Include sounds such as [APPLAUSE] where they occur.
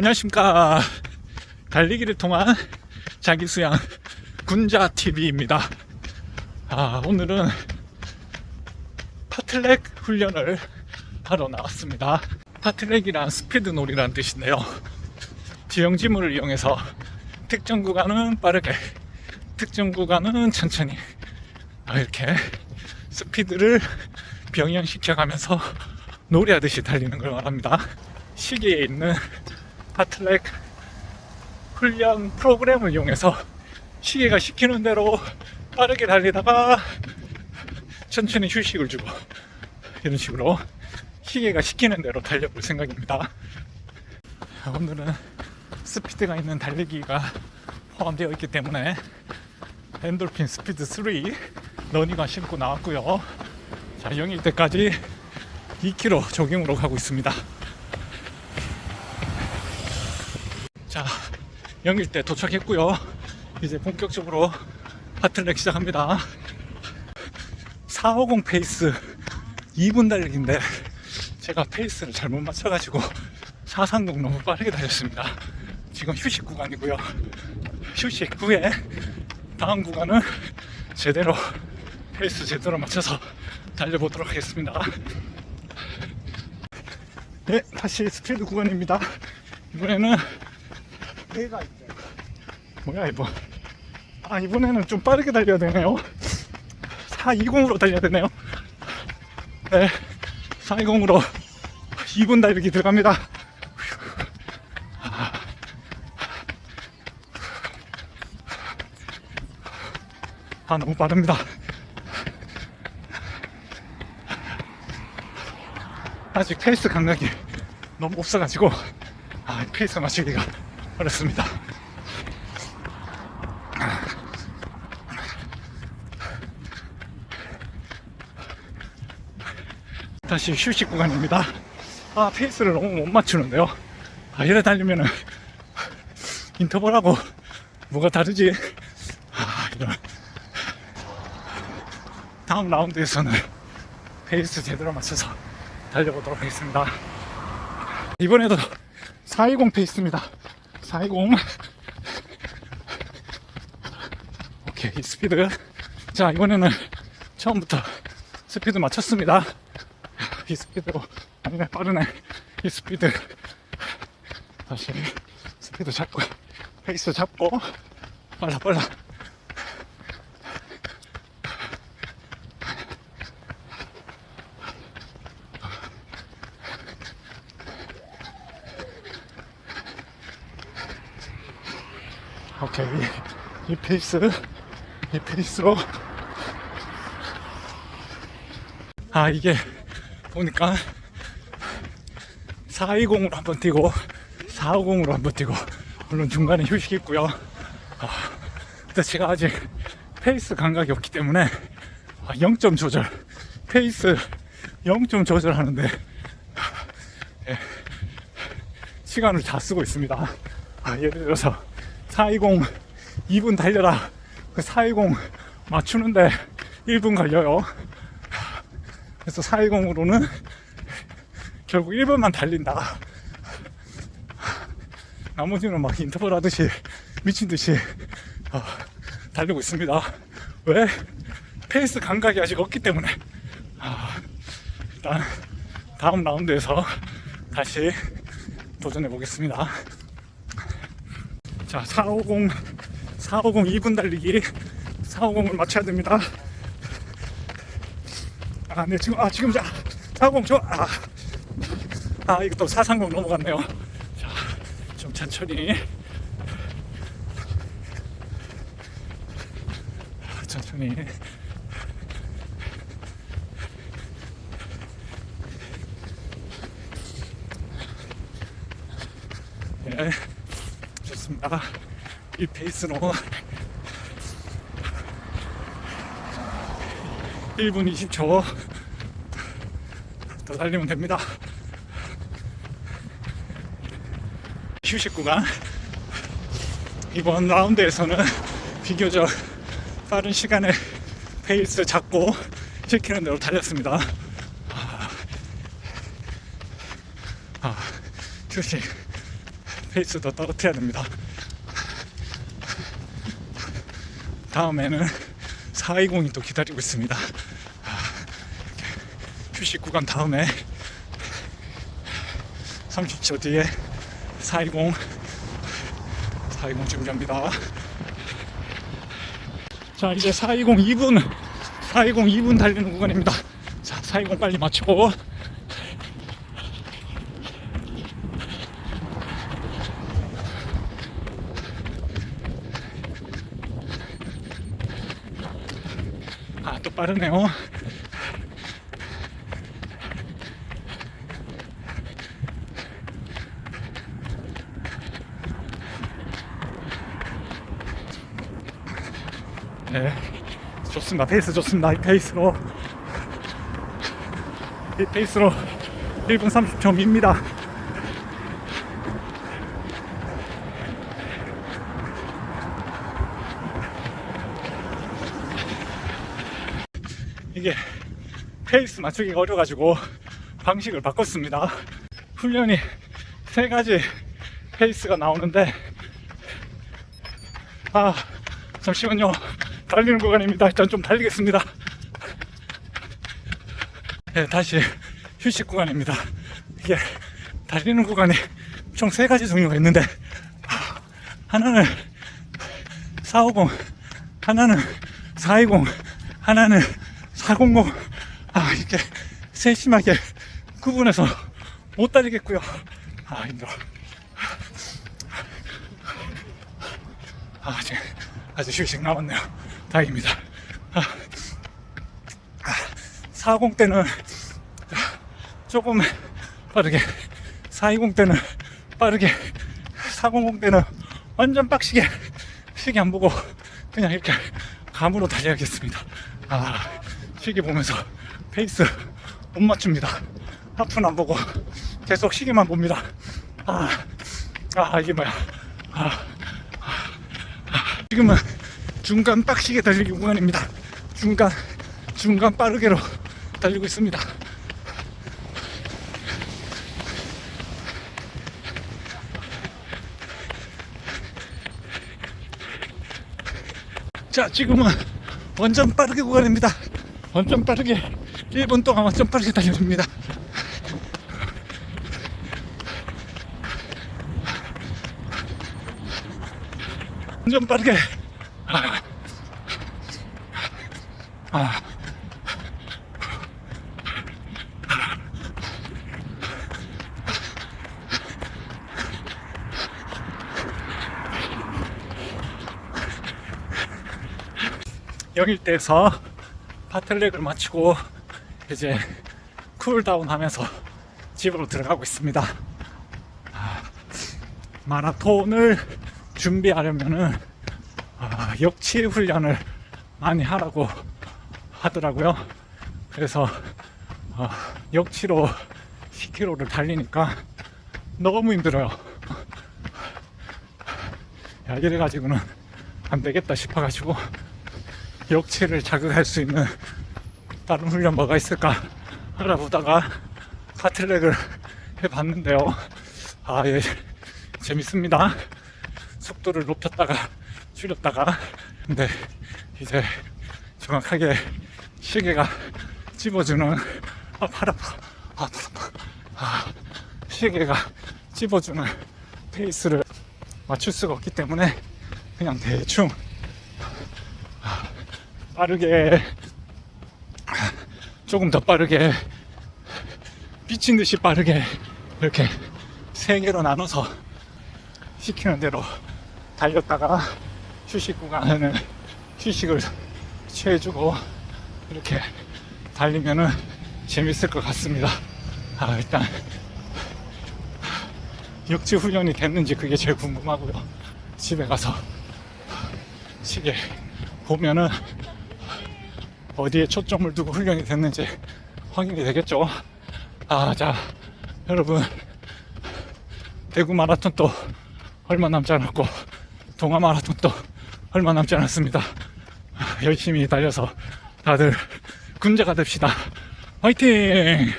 안녕하십니까. 달리기를 통한 자기수양 군자TV입니다. 아, 오늘은 파틀렉 훈련을 하러 나왔습니다. 파틀렉이란 스피드놀이라는 뜻인데요. 지형지물을 이용해서 특정 구간은 빠르게, 특정 구간은 천천히, 아, 이렇게 스피드를 병행시켜가면서 놀이하듯이 달리는 걸 말합니다. 시계에 있는 파틀렉 훈련 프로그램을 이용해서 시계가 시키는 대로 빠르게 달리다가 천천히 휴식을 주고 이런 식으로 시계가 시키는 대로 달려볼 생각입니다. 오늘은 스피드가 있는 달리기가 포함되어 있기 때문에 엔돌핀 스피드 3 러닝화 신고 나왔고요. 자, 영일 때까지 2km 조깅으로 가고 있습니다. 자, 영일 때 도착했고요. [LAUGHS] 이제 본격적으로 파틀렉 시작합니다. 450 페이스 2분 달리기인데 제가 페이스를 잘못 맞춰가지고 430 너무 빠르게 달렸습니다. 지금 휴식 구간이고요. 휴식 후에 다음 구간은 제대로 페이스 제대로 맞춰서 달려보도록 하겠습니다. 네, 다시 스피드 구간입니다. 이번에는 배가 있대. 뭐야 이거? 아 이번에는 좀 빠르게 달려야 되네요. 420으로 달려야 되네요. 네, 420으로 2분 달리기 들어갑니다. 아 너무 빠릅니다. 아직 페이스 감각이 너무 없어가지고 아, 페이스 맞추기가 어렵습니다. 다시 휴식 구간입니다. 아, 페이스를 너무 못 맞추는데요. 아, 이래 달리면은 인터벌하고 뭐가 다르지? 아, 이런. 다음 라운드에서는 페이스 제대로 맞춰서 달려보도록 하겠습니다. 이번에도 420 페이스입니다. 420. 오케이, 이 스피드. 자, 이번에는 처음부터 스피드 맞췄습니다. 이 스피드로, 아니네, 빠르네. 이 스피드. 다시 스피드 잡고, 페이스 잡고, 빨라, 빨라. 오케이. 이 페이스, 이 페이스로. 아, 이게 보니까 420으로 한번 뛰고 450으로 한번 뛰고 물론 중간에 휴식이 있고요. 아, 근데 제가 아직 페이스 감각이 없기 때문에 아, 0점 조절, 페이스 0점 조절하는데 예, 시간을 다 쓰고 있습니다. 아, 예를 들어서 420 2분 달려라. 그 420 맞추는데 1분 걸려요. 그래서 420으로는 결국 1분만 달린다. 나머지는 막 인터벌 하듯이 미친 듯이 어, 달리고 있습니다. 왜? 페이스 감각이 아직 없기 때문에. 아, 일단 다음 라운드에서 다시 도전해 보겠습니다. 자, 450, 450 2분 달리기. 450을 맞춰야 됩니다. 아, 네, 지금, 아, 지금, 자, 450, 저, 아, 아, 이거 또430 넘어갔네요. 자, 좀 천천히. 천천히. 네, 좋습니다. 이 페이스로 1분 20초 더 달리면 됩니다. 휴식 구간 이번 라운드에서는 비교적 빠른 시간에 페이스 잡고 시키는 대로 달렸습니다. 아, 휴식 페이스도 떨어뜨려야 됩니다. 다음에는 420이 또 기다리고 있습니다. 아, 휴식 구간 다음에 30초 뒤에 420 420 준비합니다. 자 이제 420 2분 420 2분 달리는 구간입니다. 자420 빨리 맞추 아 또 빠르네요. 네, 좋습니다. 페이스 좋습니다. 이 페이스로 이 페이스로 1분 30초 밉니다. 이게 페이스 맞추기가 어려가지고 방식을 바꿨습니다. 훈련이 세 가지 페이스가 나오는데 아 잠시만요. 달리는 구간입니다. 일단 좀 달리겠습니다. 네, 다시 휴식 구간입니다. 이게 달리는 구간이 총 세 가지 종류가 있는데 아, 하나는 450 하나는 420 하나는 400 아 이렇게 세심하게 구분해서 못 달리겠고요 아 힘들어 아, 아직, 아직 휴식 남았네요. 다행입니다. 아, 아, 40 때는 조금 빠르게, 420 때는 빠르게, 400 때는 완전 빡시게 시계 안 보고 그냥 이렇게 감으로 달려야겠습니다. 아, 시계 보면서 [LAUGHS] 페이스 못 맞춥니다. 하프는 안 보고 계속 시계만 봅니다. 아, 아, 이게 뭐야. 아, 지금은 중간 빡시게 달리기 구간입니다. 중간 중간 빠르게로 달리고 있습니다. 자, 지금은 완전 빠르게 구간입니다. 완전 빠르게 1분 동안 완전 빠르게 달려줍니다. 완전 빠르게. 아. 아. 영일대에서 파틀렉을 마치고 [LAUGHS] 이제 쿨다운 하면서 집으로 들어가고 있습니다. 아, 마라톤을 준비하려면은 아, 역치 훈련을 많이 하라고 하더라고요. 그래서 어, 역치로 10km를 달리니까 너무 힘들어요. 야, 이래가지고는 안 되겠다 싶어가지고 역치를 자극할 수 있는 다른 훈련 뭐가 있을까 알아보다가 카틀렉을 해봤는데요. 아, 예, 재밌습니다. 속도를 높였다가 줄였다가 근데 이제 정확하게 시계가 찝어주는 아, 팔 아파. 아, 팔 아파. 아, 시계가 찝어주는 페이스를 맞출 수가 없기 때문에 그냥 대충 아, 빠르게 아, 조금 더 빠르게 미친 듯이 빠르게 이렇게 세 개로 나눠서 시키는 대로 달렸다가 휴식 구간에는 휴식을 취해주고 이렇게 달리면은 재밌을 것 같습니다. 아, 일단 역지 훈련이 됐는지 그게 제일 궁금하고요. 집에 가서 시계 보면은 어디에 초점을 두고 훈련이 됐는지 확인이 되겠죠. 아, 자, 여러분. 대구 마라톤 또 얼마 남지 않았고, 동아 마라톤 또 얼마 남지 않았습니다. 아, 열심히 달려서 다들 군자가 됩시다. 화이팅!